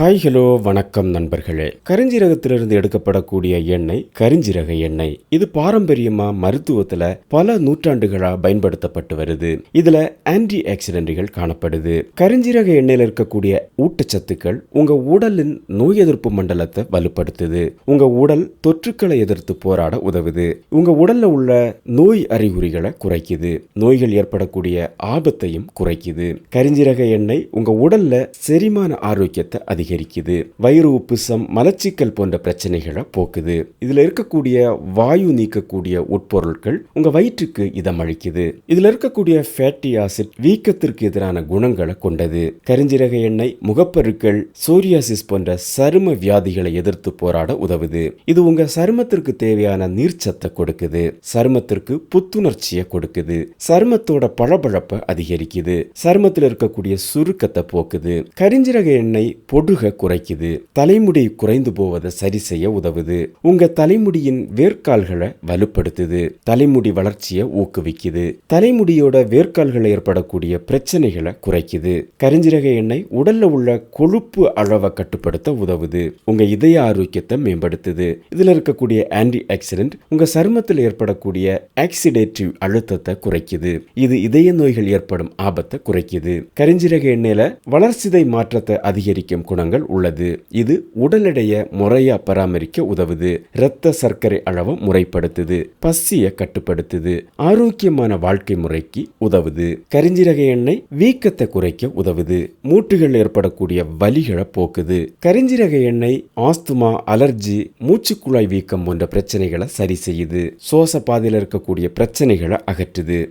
Hi hello வணக்கம் நண்பர்களே. கரிஞ்சிரகத்திலிருந்து எடுக்கப்படக்கூடிய எண்ணெய் கரிஞ்சீரக எண்ணெய். இது பாரம்பரியமா மருத்துவத்துல பல நூற்றாண்டுகளா பயன்படுத்தப்பட்டு வருது. இதுல ஆன்டி ஆக்சிடென்ட்கள் காணப்படுது. கரிஞ்சிரக எண்ணெயில இருக்கக்கூடிய ஊட்டச்சத்துக்கள் உங்க உடலின் நோய் எதிர்ப்பு மண்டலத்தை வலுப்படுத்துது. உங்க உடல் தொற்றுக்களை எதிர்த்து போராட உதவுது. உங்க உடல்ல உள்ள நோய் அறிகுறிகளை குறைக்குது. நோய்கள் ஏற்படக்கூடிய ஆபத்தையும் குறைக்குது. கரிஞ்சீரக எண்ணெய் உங்க உடல்ல செரிமான ஆரோக்கியத்தை அதிகரிக்குது. வயிறு உப்புசம் மலச்சிக்கல் போன்ற பிரச்சனைகளை போக்குது. இதுல இருக்கக்கூடிய வாயு நீக்கக்கூடிய உட்பொருட்கள் உங்க வயிற்றுக்கு இதமளிக்குது. இதுல இருக்கக்கூடிய ஃபேட்டி ஆசிட் வீக்கத்திற்கு எதிரான குணங்களை கொண்டது. கரிஞ்சிரக எண்ணெய் முகப்பருக்கள் சோரியாசிஸ் போன்ற சரும வியாதிகளை எதிர்த்து போராட உதவுது. இது உங்க சருமத்திற்கு தேவையான நீர்ச்சத்தை கொடுக்குது. சருமத்திற்கு புத்துணர்ச்சியை கொடுக்குது. சருமத்தோட பளபளப்பை அதிகரிக்குது. சருமத்தில் இருக்கக்கூடிய சுருக்கத்தை போக்குது. கரிஞ்சிரக எண்ணெய் பொடுகு குறைக்குது. தலைமுடி குறைந்து போவதை சரி செய்ய உதவுது. உங்க தலைமுடியின் வேர்க்கால்களை வலுப்படுத்துது. தலைமுடி வளர்ச்சியை ஊக்குவிக்குது. தலைமுடியோட வேர்க்கால்கள் ஏற்படக்கூடிய பிரச்சனைகளை குறைக்குது. கரிஞ்சிரக எண்ணெய் உடல்ல உள்ள கொழுப்பு அளவை கட்டுப்படுத்த உதவுது. உங்க இதய ஆரோக்கியத்தை மேம்படுத்துது. இதுல இருக்கக்கூடிய ஆன்டி ஆக்சிடென்ட் உங்க சருமத்தில் ஏற்படக்கூடிய ஆக்சிடேட்டிவ் அழுத்தத்தை குறைக்குது. இது இதய நோய்கள் ஏற்படும் ஆபத்தை குறைக்குது. கரிஞ்சிரக எண்ணெயில வளர்ச்சிதை மாற்றத்தை அதிகரிக்கும் குணங்கள் உள்ளது. இது உடல் எடையை முறையா பராமரிக்க உதவுது. இரத்த சர்க்கரை அளவை முறைப்படுத்துது. பசியை கட்டுப்படுத்துது. ஆரோக்கியமான வாழ்க்கை முறைக்கு உதவுது. கரிஞ்சிரக எண்ணெய் வீக்கத்தை குறைக்க உதவுது. மூட்டுகள் ஏற்படக்கூடிய வலிகளை போக்குது. கரிஞ்சிரக எண்ணெய் ஆஸ்துமா அலர்ஜி மூச்சுக்குழாய் வீக்கம் போன்ற பிரச்சனைகளை சரி செய்யுது. சுவாச பாதையில் இருக்கக்கூடிய பிரச்சனைகளை அகற்றுது.